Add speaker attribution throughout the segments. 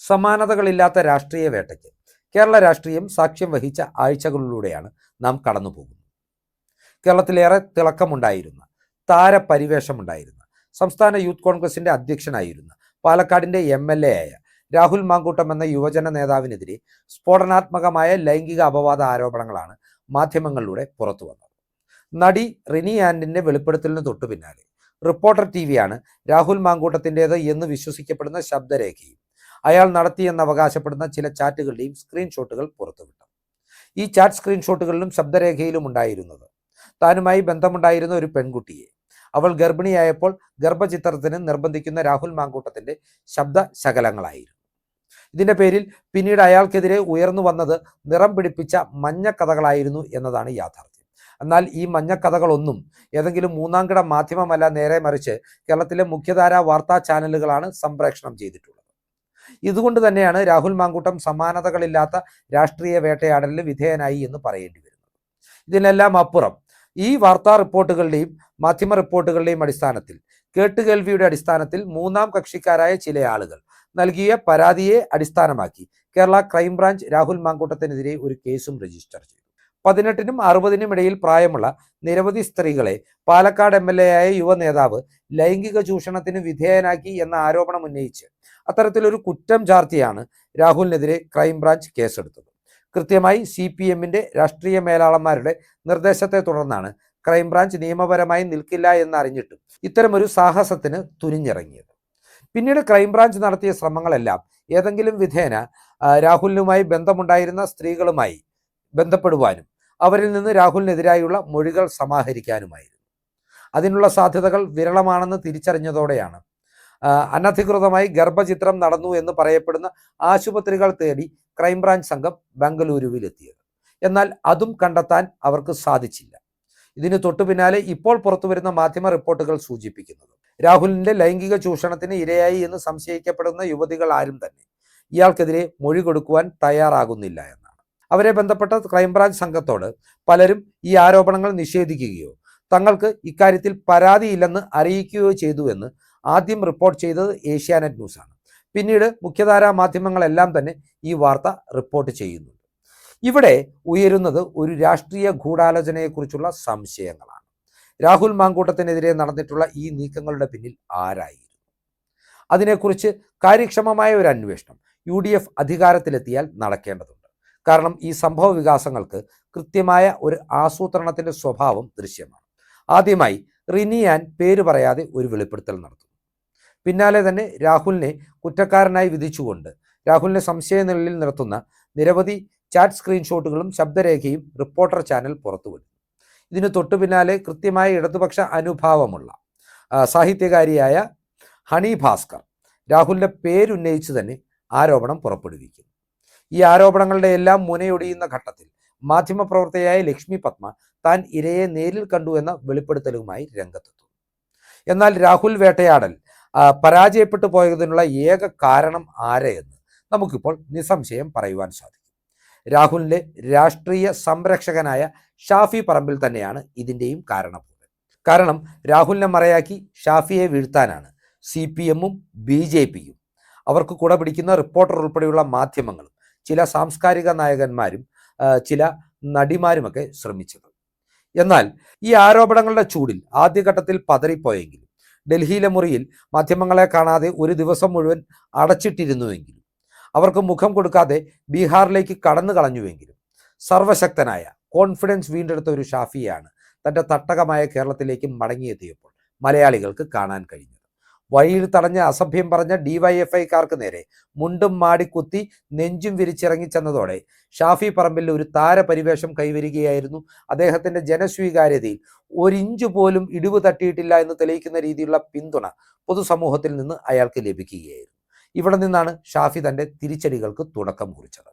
Speaker 1: സമാനതകളില്ലാത്ത രാഷ്ട്രീയ വേട്ടയ്ക്ക് കേരള രാഷ്ട്രീയം സാക്ഷ്യം വഹിച്ച ആഴ്ചകളിലൂടെയാണ് നാം കടന്നു പോകുന്നത് കേരളത്തിലേറെ തിളക്കമുണ്ടായിരുന്ന താരപരിവേഷമുണ്ടായിരുന്ന സംസ്ഥാന യൂത്ത് കോൺഗ്രസിന്റെ അധ്യക്ഷനായിരുന്ന പാലക്കാടിന്റെ എം എൽ എ ആയ രാഹുൽ മാങ്കൂട്ടം എന്ന യുവജന നേതാവിനെതിരെ സ്ഫോടനാത്മകമായ ലൈംഗിക അപവാദ ആരോപണങ്ങളാണ് മാധ്യമങ്ങളിലൂടെ പുറത്തു വന്നത്. നടി റിനി ആൻഡിന്റെ വെളിപ്പെടുത്തലിന് തൊട്ടു പിന്നാലെ റിപ്പോർട്ടർ ടി വിയാണ് രാഹുൽ മാങ്കൂട്ടത്തിന്റെത് എന്ന് വിശ്വസിക്കപ്പെടുന്ന ശബ്ദരേഖയും അയാൾ നടത്തിയെന്ന് അവകാശപ്പെടുന്ന ചില ചാറ്റുകളുടെയും സ്ക്രീൻഷോട്ടുകൾ പുറത്തുവിട്ടു. ഈ ചാറ്റ് സ്ക്രീൻഷോട്ടുകളിലും ശബ്ദരേഖയിലും ഉണ്ടായിരുന്നത്. താനുമായി ബന്ധമുണ്ടായിരുന്ന ഒരു പെൺകുട്ടിയെ. അവൾ ഗർഭിണിയായപ്പോൾ ഗർഭചിത്രത്തിന് നിർബന്ധിക്കുന്ന രാഹുൽ മാങ്കൂട്ടത്തിന്റെ ശബ്ദ ശകലങ്ങളായിരുന്നു ഇതിന്റെ പേരിൽ പിന്നീട് അയാൾക്കെതിരെ ഉയർന്നു വന്നത് നിറം പിടിപ്പിച്ച മഞ്ഞ കഥകളായിരുന്നു എന്നതാണ് യാഥാർത്ഥ്യം. എന്നാൽ ഈ മഞ്ഞ കഥകളൊന്നും ഏതെങ്കിലും മൂന്നാംകിട മാധ്യമമല്ല നേരെ മറിച്ച് കേരളത്തിലെ മുഖ്യധാരാ വാർത്താ ചാനലുകളാണ് സംപ്രേഷണം ചെയ്തിട്ടുള്ളത്. ഇതുകൊണ്ട് തന്നെയാണ് രാഹുൽ മാങ്കൂട്ടം സമാനതകളില്ലാത്ത രാഷ്ട്രീയ വേട്ടയാടലിന് വിധേയനായി എന്ന് പറയേണ്ടി വരുന്നത്. ഇതിനെല്ലാം അപ്പുറം ഈ വാർത്താ റിപ്പോർട്ടുകളുടെയും മാധ്യമ റിപ്പോർട്ടുകളുടെയും അടിസ്ഥാനത്തിൽ കേട്ടുകേൾവിയുടെ അടിസ്ഥാനത്തിൽ മൂന്നാം കക്ഷിക്കാരായ ചില ആളുകൾ നൽകിയ പരാതിയെ അടിസ്ഥാനമാക്കി കേരള ക്രൈംബ്രാഞ്ച് രാഹുൽ മാങ്കൂട്ടത്തിനെതിരെ ഒരു കേസും രജിസ്റ്റർ ചെയ്തു. പതിനെട്ടിനും അറുപതിനും ഇടയിൽ പ്രായമുള്ള നിരവധി സ്ത്രീകളെ പാലക്കാട് എം എൽ എ ആയ യുവ നേതാവ് ലൈംഗിക ചൂഷണത്തിന് വിധേയനാക്കി എന്ന ആരോപണം ഉന്നയിച്ച് അത്തരത്തിലൊരു കുറ്റം ചാർത്തിയാണ് രാഹുലിനെതിരെ ക്രൈംബ്രാഞ്ച് കേസെടുത്തത്. കൃത്യമായി സി പി എമ്മിന്റെ രാഷ്ട്രീയ മേലാളന്മാരുടെ നിർദ്ദേശത്തെ തുടർന്നാണ് ക്രൈംബ്രാഞ്ച് നിയമപരമായി നിൽക്കില്ല എന്നറിഞ്ഞിട്ടും ഇത്തരമൊരു സാഹസത്തിന് തുനിഞ്ഞിറങ്ങിയത്. പിന്നീട് ക്രൈംബ്രാഞ്ച് നടത്തിയ ശ്രമങ്ങളെല്ലാം ഏതെങ്കിലും വിധേന രാഹുലിനുമായി ബന്ധമുണ്ടായിരുന്ന സ്ത്രീകളുമായി ബന്ധപ്പെടുവാനും അവരിൽ നിന്ന് രാഹുലിനെതിരായുള്ള മൊഴികൾ സമാഹരിക്കാനുമായിരുന്നു. അതിനുള്ള സാധ്യതകൾ വിരളമാണെന്ന് തിരിച്ചറിഞ്ഞതോടെയാണ് അനധികൃതമായി ഗർഭചിത്രം നടന്നു എന്ന് പറയപ്പെടുന്ന ആശുപത്രികൾ തേടി ക്രൈംബ്രാഞ്ച് സംഘം ബംഗളൂരുവിലെത്തിയത്. എന്നാൽ അതും കണ്ടെത്താൻ അവർക്ക് സാധിച്ചില്ല. ഇതിന് തൊട്ടു പിന്നാലെ ഇപ്പോൾ പുറത്തുവരുന്ന മാധ്യമ റിപ്പോർട്ടുകൾ സൂചിപ്പിക്കുന്നത്. രാഹുലിന്റെ ലൈംഗിക ചൂഷണത്തിന് ഇരയായി എന്ന് സംശയിക്കപ്പെടുന്ന യുവതികൾ ആരും തന്നെ ഇയാൾക്കെതിരെ മൊഴി കൊടുക്കുവാൻ തയ്യാറാകുന്നില്ല എന്നാണ്. അവരെ ബന്ധപ്പെട്ട ക്രൈംബ്രാഞ്ച് സംഘത്തോട് പലരും ഈ ആരോപണങ്ങൾ നിഷേധിക്കുകയോ തങ്ങൾക്ക് ഇക്കാര്യത്തിൽ പരാതിയില്ലെന്ന് അറിയിക്കുകയോ ചെയ്തു എന്ന് ആദ്യം റിപ്പോർട്ട് ചെയ്തത് ഏഷ്യാനെറ്റ് ന്യൂസാണ് പിന്നീട് മുഖ്യധാരാ മാധ്യമങ്ങളെല്ലാം തന്നെ ഈ വാർത്ത റിപ്പോർട്ട് ചെയ്യുന്നുണ്ട്. ഇവിടെ ഉയരുന്നത് ഒരു രാഷ്ട്രീയ ഗൂഢാലോചനയെക്കുറിച്ചുള്ള സംശയങ്ങളാണ്. രാഹുൽ മാങ്കൂട്ടത്തിനെതിരെ നടന്നിട്ടുള്ള ഈ നീക്കങ്ങളുടെ പിന്നിൽ ആരായിരുന്നു? അതിനെക്കുറിച്ച് കാര്യക്ഷമമായ ഒരു അന്വേഷണം യു ഡി എഫ് അധികാരത്തിലെത്തിയാൽ നടക്കേണ്ടതുണ്ട്. കാരണം ഈ സംഭവ വികാസങ്ങൾക്ക് കൃത്യമായ ഒരു ആസൂത്രണത്തിന്റെ സ്വഭാവം ദൃശ്യമാണ്. ആദ്യമായി റിനിയാൻ പേര് പറയാതെ ഒരു വെളിപ്പെടുത്തൽ നടത്തുന്നു. പിന്നാലെ തന്നെ രാഹുലിനെ കുറ്റക്കാരനായി വിധിച്ചുകൊണ്ട് രാഹുലിനെ സംശയനിലയിൽ നിർത്തുന്ന നിരവധി ചാറ്റ് സ്ക്രീൻഷോട്ടുകളും ശബ്ദരേഖയും റിപ്പോർട്ടർ ചാനൽ പുറത്തുവിട്ടു ഇതിന് തൊട്ടു പിന്നാലെ കൃത്യമായ ഇടതുപക്ഷ അനുഭാവമുള്ള സാഹിത്യകാരിയായ ഹണി ഭാസ്കർ രാഹുലിന്റെ പേരുന്നയിച്ച് തന്നെ ആരോപണം പുറപ്പെടുവിക്കുന്നു. ഈ ആരോപണങ്ങളുടെ എല്ലാം മുനയൊടിയുന്ന ഘട്ടത്തിൽ മാധ്യമപ്രവർത്തകയായ ലക്ഷ്മി പത്മ താൻ ഇരയെ നേരിൽ കണ്ടു എന്ന വെളിപ്പെടുത്തലുമായി രംഗത്തെത്തുന്നു. എന്നാൽ രാഹുൽ വേട്ടയാടൽ പരാജയപ്പെട്ടു പോയതിനുള്ള ഏക കാരണം ആരെയെന്ന് നമുക്കിപ്പോൾ നിസ്സംശയം പറയുവാൻ സാധിക്കും. രാഹുലിന്റെ രാഷ്ട്രീയ സംരക്ഷകനായ ഷാഫി പറമ്പിൽ തന്നെയാണ് ഇതിന്റെയും കാരണം. കാരണം രാഹുലിനെ മറയാക്കി ഷാഫിയെ വീഴ്ത്താനാണ് സി പി എമ്മും ബി ജെ പിയും. അവർക്ക് കൂടെ പിടിക്കുന്ന റിപ്പോർട്ടർ ഉൾപ്പെടെയുള്ള മാധ്യമങ്ങളും ചില സാംസ്കാരിക നായകന്മാരും ചില നടിമാരുമൊക്കെ ശ്രമിച്ചത്. എന്നാൽ ഈ ആരോപണങ്ങളുടെ ചൂടിൽ ആദ്യഘട്ടത്തിൽ പതറിപ്പോയെങ്കിലും ഡൽഹിയിലെ മുറിയിൽ മാധ്യമങ്ങളെ കാണാതെ ഒരു ദിവസം മുഴുവൻ അടച്ചിട്ടിരുന്നുവെങ്കിലും അവർക്ക് മുഖം കൊടുക്കാതെ ബീഹാറിലേക്ക് കടന്നു കളഞ്ഞുവെങ്കിലും സർവശക്തനായ കോൺഫിഡൻസ് വീണ്ടെടുത്ത ഒരു ഷാഫിയാണ് തന്റെ തട്ടകമായ കേരളത്തിലേക്ക് മടങ്ങിയെത്തിയപ്പോൾ മലയാളികൾക്ക് കാണാൻ കഴിഞ്ഞത്. വഴിയിൽ തടഞ്ഞ അസഭ്യം പറഞ്ഞ ഡിവൈഎഫ്ഐക്കാർക്ക് നേരെ മുണ്ടും മാടിക്കുത്തി നെഞ്ചും വിരിച്ചിറങ്ങിച്ചെന്നതോടെ ഷാഫി പറമ്പിൽ ഒരു താരപരിവേഷം കൈവരികയായിരുന്നു. അദ്ദേഹത്തിന്റെ ജനസ്വീകാര്യതയിൽ ഒരിഞ്ചു പോലും ഇടിവ് തട്ടിയിട്ടില്ല എന്ന് തെളിയിക്കുന്ന രീതിയിലുള്ള പിന്തുണ പൊതുസമൂഹത്തിൽ നിന്ന് അയാൾക്ക് ലഭിക്കുകയായിരുന്നു. ഇവിടെ നിന്നാണ് ഷാഫി തന്റെ തിരിച്ചടികൾക്ക് തുടക്കം കുറിച്ചത്.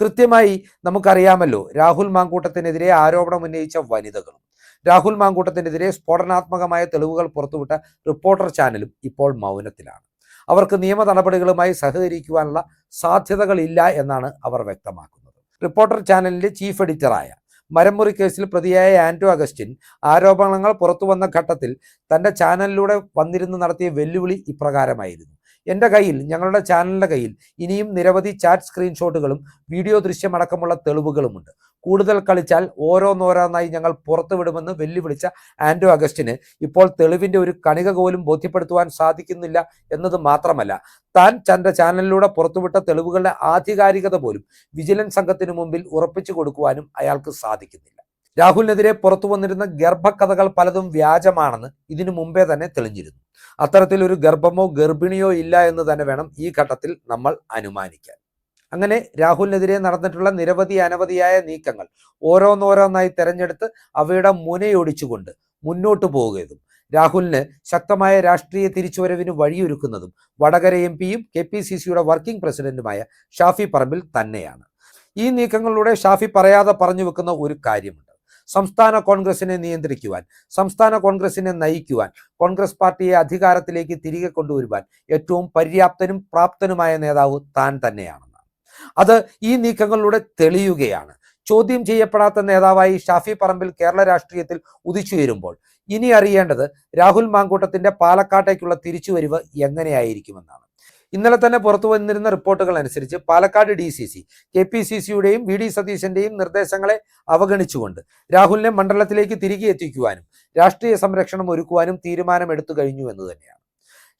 Speaker 1: കൃത്യമായി നമുക്കറിയാമല്ലോ രാഹുൽ മാങ്കൂട്ടത്തിനെതിരെ ആരോപണം ഉന്നയിച്ച വനിതകളും രാഹുൽ മാങ്കൂട്ടത്തിനെതിരെ സ്ഫോടനാത്മകമായ തെളിവുകൾ പുറത്തുവിട്ട റിപ്പോർട്ടർ ചാനലും ഇപ്പോൾ മൗനത്തിലാണ്. അവർക്ക് നിയമ നടപടികളുമായി സഹകരിക്കുവാനുള്ള സാധ്യതകളില്ല എന്നാണ് അവർ വ്യക്തമാക്കുന്നത്. റിപ്പോർട്ടർ ചാനലിന്റെ ചീഫ് എഡിറ്ററായ മരമുറി കേസിൽ പ്രതിയായ ആന്റോ അഗസ്റ്റിൻ ആരോപണങ്ങൾ പുറത്തു വന്ന ഘട്ടത്തിൽ തന്റെ ചാനലിലൂടെ വന്നിരുന്ന് നടത്തിയ വെല്ലുവിളി ഇപ്രകാരമായിരുന്നു. എന്റെ കയ്യിൽ ഞങ്ങളുടെ ചാനലിന്റെ കയ്യിൽ ഇനിയും നിരവധി ചാറ്റ് സ്ക്രീൻഷോട്ടുകളും വീഡിയോ ദൃശ്യമടക്കമുള്ള തെളിവുകളുമുണ്ട്. കൂടുതൽ കളിച്ചാൽ ഓരോന്നോരോന്നായി ഞങ്ങൾ പുറത്തു വിടുമെന്ന് വെല്ലുവിളിച്ച ആൻഡോ അഗസ്റ്റിന് ഇപ്പോൾ തെളിവിന്റെ ഒരു കണിക പോലും ബോധ്യപ്പെടുത്തുവാൻ സാധിക്കുന്നില്ല എന്നത് മാത്രമല്ല താൻ തന്റെ ചാനലിലൂടെ പുറത്തുവിട്ട തെളിവുകളുടെ ആധികാരികത പോലും വിജിലൻസ് സംഘത്തിനു മുമ്പിൽ ഉറപ്പിച്ചു കൊടുക്കുവാനും അയാൾക്ക് സാധിക്കുന്നില്ല. രാഹുലിനെതിരെ പുറത്തു വന്നിരുന്ന ഗർഭക്കഥകൾ പലതും വ്യാജമാണെന്ന് ഇതിനു മുമ്പേ തന്നെ തെളിഞ്ഞിരുന്നു. അത്തരത്തിൽ ഒരു ഗർഭമോ ഗർഭിണിയോ ഇല്ല എന്ന് തന്നെ വേണം ഈ ഘട്ടത്തിൽ നമ്മൾ അനുമാനിക്കാൻ. അങ്ങനെ രാഹുലിനെതിരെ നടന്നിട്ടുള്ള നിരവധി അനവധിയായ നീക്കങ്ങൾ ഓരോന്നോരോന്നായി തെരഞ്ഞെടുത്ത് അവയുടെ മുനയൊടിച്ചുകൊണ്ട് മുന്നോട്ടു പോവുകയതും രാഹുലിന് ശക്തമായ രാഷ്ട്രീയ തിരിച്ചുവരവിന് വഴിയൊരുക്കുന്നതും വടകര എം പിയും കെ പി സി സിയുടെ വർക്കിംഗ് പ്രസിഡന്റുമായ ഷാഫി പറമ്പിൽ തന്നെയാണ്. ഈ നീക്കങ്ങളിലൂടെ ഷാഫി പറയാതെ പറഞ്ഞു വെക്കുന്ന ഒരു കാര്യമുണ്ട്. സംസ്ഥാന കോൺഗ്രസിനെ നിയന്ത്രിക്കുവാൻ സംസ്ഥാന കോൺഗ്രസിനെ നയിക്കുവാൻ കോൺഗ്രസ് പാർട്ടിയെ അധികാരത്തിലേക്ക് തിരികെ കൊണ്ടുവരുവാൻ ഏറ്റവും പര്യാപ്തനും പ്രാപ്തനുമായ നേതാവ് താൻ തന്നെയാണെന്നാണ് അത് ഈ നീക്കങ്ങളിലൂടെ തെളിയുകയാണ്. ചോദ്യം ചെയ്യപ്പെടാത്ത നേതാവായി ഷാഫി പറമ്പിൽ കേരള രാഷ്ട്രീയത്തിൽ ഉദിച്ചുയരുമ്പോൾ ഇനി അറിയേണ്ടത് രാഹുൽ മാങ്കൂട്ടത്തിന്റെ പാലക്കാട്ടേക്കുള്ള തിരിച്ചുവരിവ് എങ്ങനെയായിരിക്കുമെന്നാണ്. ഇന്നലെ തന്നെ പുറത്തു വന്നിരുന്ന റിപ്പോർട്ടുകൾ അനുസരിച്ച് Palakkad D C C K P C സിയുടെയും V D സതീശന്റെയും നിർദ്ദേശങ്ങളെ അവഗണിച്ചുകൊണ്ട് രാഹുലിനെ മണ്ഡലത്തിലേക്ക് തിരികെ എത്തിക്കുവാനും രാഷ്ട്രീയ സംരക്ഷണം ഒരുക്കുവാനും തീരുമാനമെടുത്തു കഴിഞ്ഞു എന്ന് തന്നെയാണ്.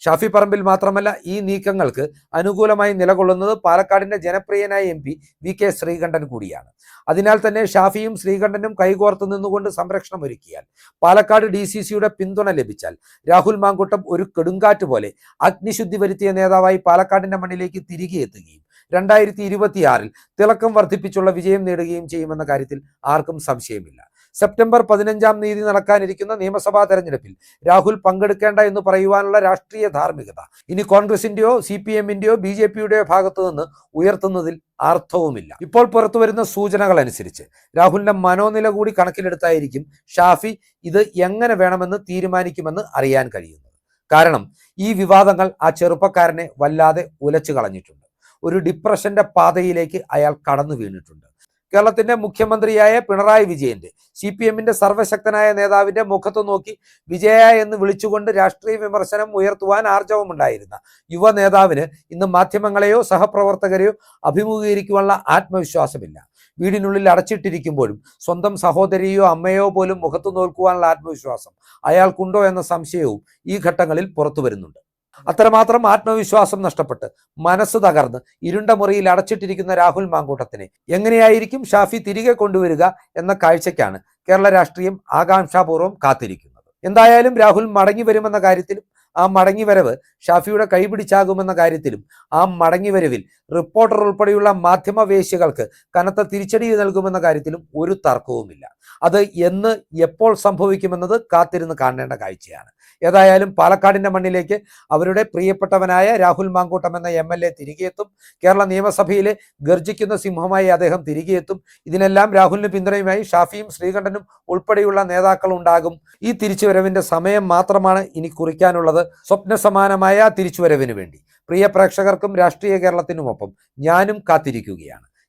Speaker 1: ഷാഫി പറമ്പിൽ മാത്രമല്ല ഈ നീക്കങ്ങൾക്ക് അനുകൂലമായി നിലകൊള്ളുന്നത് പാലക്കാടിന്റെ ജനപ്രിയനായ M P V K Sreekandan കൂടിയാണ്. അതിനാൽ തന്നെ ഷാഫിയും ശ്രീകണ്ഠനും കൈകോർത്ത് നിന്നുകൊണ്ട് സംരക്ഷണം ഒരുക്കിയാൽ പാലക്കാട് ഡി സി സിയുടെ പിന്തുണ ലഭിച്ചാൽ രാഹുൽ മാങ്കുട്ടം ഒരു കെടുങ്കാറ്റ് പോലെ അഗ്നിശുദ്ധി വരുത്തിയ നേതാവായി പാലക്കാടിന്റെ മണ്ണിലേക്ക് തിരികെ എത്തുകയും രണ്ടായിരത്തി ഇരുപത്തിയാറിൽ തിളക്കം വർദ്ധിപ്പിച്ചുള്ള വിജയം നേടുകയും ചെയ്യുമെന്ന കാര്യത്തിൽ ആർക്കും സംശയമില്ല. സെപ്റ്റംബർ പതിനഞ്ചാം തീയതി നടക്കാനിരിക്കുന്ന നിയമസഭാ തെരഞ്ഞെടുപ്പിൽ രാഹുൽ പങ്കെടുക്കേണ്ട എന്ന് പറയുവാനുള്ള രാഷ്ട്രീയ ധാർമ്മികത. ഇനി കോൺഗ്രസിന്റെയോ സി പി എമ്മിന്റെയോ ബി ജെ പിയുടെയോ ഭാഗത്തു നിന്ന് ഉയർത്തുന്നതിൽ അർത്ഥവുമില്ല ഇപ്പോൾ പുറത്തുവരുന്ന സൂചനകൾ അനുസരിച്ച് രാഹുലിന്റെ മനോനില കൂടി കണക്കിലെടുത്തായിരിക്കും ഷാഫി ഇത് എങ്ങനെ വേണമെന്ന് തീരുമാനിക്കുമെന്ന് അറിയാൻ കഴിയുന്നത്. കാരണം ഈ വിവാദങ്ങൾ ആ ചെറുപ്പക്കാരനെ വല്ലാതെ ഉലച്ചു കളഞ്ഞിട്ടുണ്ട് ഒരു ഡിപ്രഷന്റെ പാതയിലേക്ക് അയാൾ കടന്നു വീണിട്ടുണ്ട്. കേരളത്തിന്റെ മുഖ്യമന്ത്രിയായ പിണറായി വിജയന്റെ സി പി എമ്മിന്റെ സർവശക്തനായ നേതാവിന്റെ മുഖത്ത് നോക്കി വിജയ എന്ന് വിളിച്ചുകൊണ്ട് രാഷ്ട്രീയ വിമർശനം ഉയർത്തുവാൻ ആർജവമുണ്ടായിരുന്ന യുവ നേതാവിന് ഇന്ന് മാധ്യമങ്ങളെയോ സഹപ്രവർത്തകരെയോ അഭിമുഖീകരിക്കുവാനുള്ള ആത്മവിശ്വാസമില്ല. വീടിനുള്ളിൽ അടച്ചിട്ടിരിക്കുമ്പോഴും സ്വന്തം സഹോദരിയോ അമ്മയോ പോലും മുഖത്തു നോക്കുവാനുള്ള ആത്മവിശ്വാസം അയാൾക്കുണ്ടോ എന്ന സംശയവും ഈ ഘട്ടങ്ങളിൽ പുറത്തു വരുന്നുണ്ട് അത്രമാത്രം ആത്മവിശ്വാസം നഷ്ടപ്പെട്ട് മനസ്സ് തകർന്ന് ഇരുണ്ട മുറിയിൽ അടച്ചിട്ടിരിക്കുന്ന രാഹുൽ മാങ്കൂട്ടത്തിനെ എങ്ങനെയായിരിക്കും ഷാഫി തിരികെ കൊണ്ടുവരിക എന്ന കാഴ്ചയ്ക്കാണ് കേരള രാഷ്ട്രീയം ആകാംക്ഷാപൂർവം കാത്തിരിക്കുന്നത്. എന്തായാലും രാഹുൽ മടങ്ങി വരുമെന്ന കാര്യത്തിലും ആ മടങ്ങിവരവ് ഷാഫിയുടെ കൈപിടിച്ചാകുമെന്ന കാര്യത്തിലും ആ മടങ്ങിവരവിൽ റിപ്പോർട്ടർ ഉൾപ്പെടെയുള്ള മാധ്യമവേശ്യകൾക്ക് കനത്ത തിരിച്ചടി നൽകുമെന്ന കാര്യത്തിലും ഒരു തർക്കവുമില്ല. അത് എന്ന് എപ്പോൾ സംഭവിക്കുമെന്നത് കാത്തിരുന്ന് കാണേണ്ട കാഴ്ചയാണ്. ഏതായാലും പാലക്കാടിന്റെ മണ്ണിലേക്ക് അവരുടെ പ്രിയപ്പെട്ടവനായ രാഹുൽ മാങ്കൂട്ടം എന്ന എം എൽ എ തിരികെ എത്തും. കേരള നിയമസഭയിലെ ഗർജിക്കുന്ന സിംഹമായി അദ്ദേഹം തിരികെ എത്തും. ഇതിനെല്ലാം രാഹുലിന് പിന്തുണയുമായി ഷാഫിയും ശ്രീകണ്ഠനും ഉൾപ്പെടെയുള്ള നേതാക്കൾ ഉണ്ടാകും. ഈ തിരിച്ചുവരവിന്റെ സമയം മാത്രമാണ് ഇനി കുറിക്കാനുള്ളത്. സ്വപ്ന സമാനമായ തിരിച്ചുവരവിന് വേണ്ടി. പ്രിയ പ്രേക്ഷകർക്കും രാഷ്ട്രീയ കേരളത്തിനുമൊപ്പം ഞാനും കാത്തിരിക്കുകയാണ്.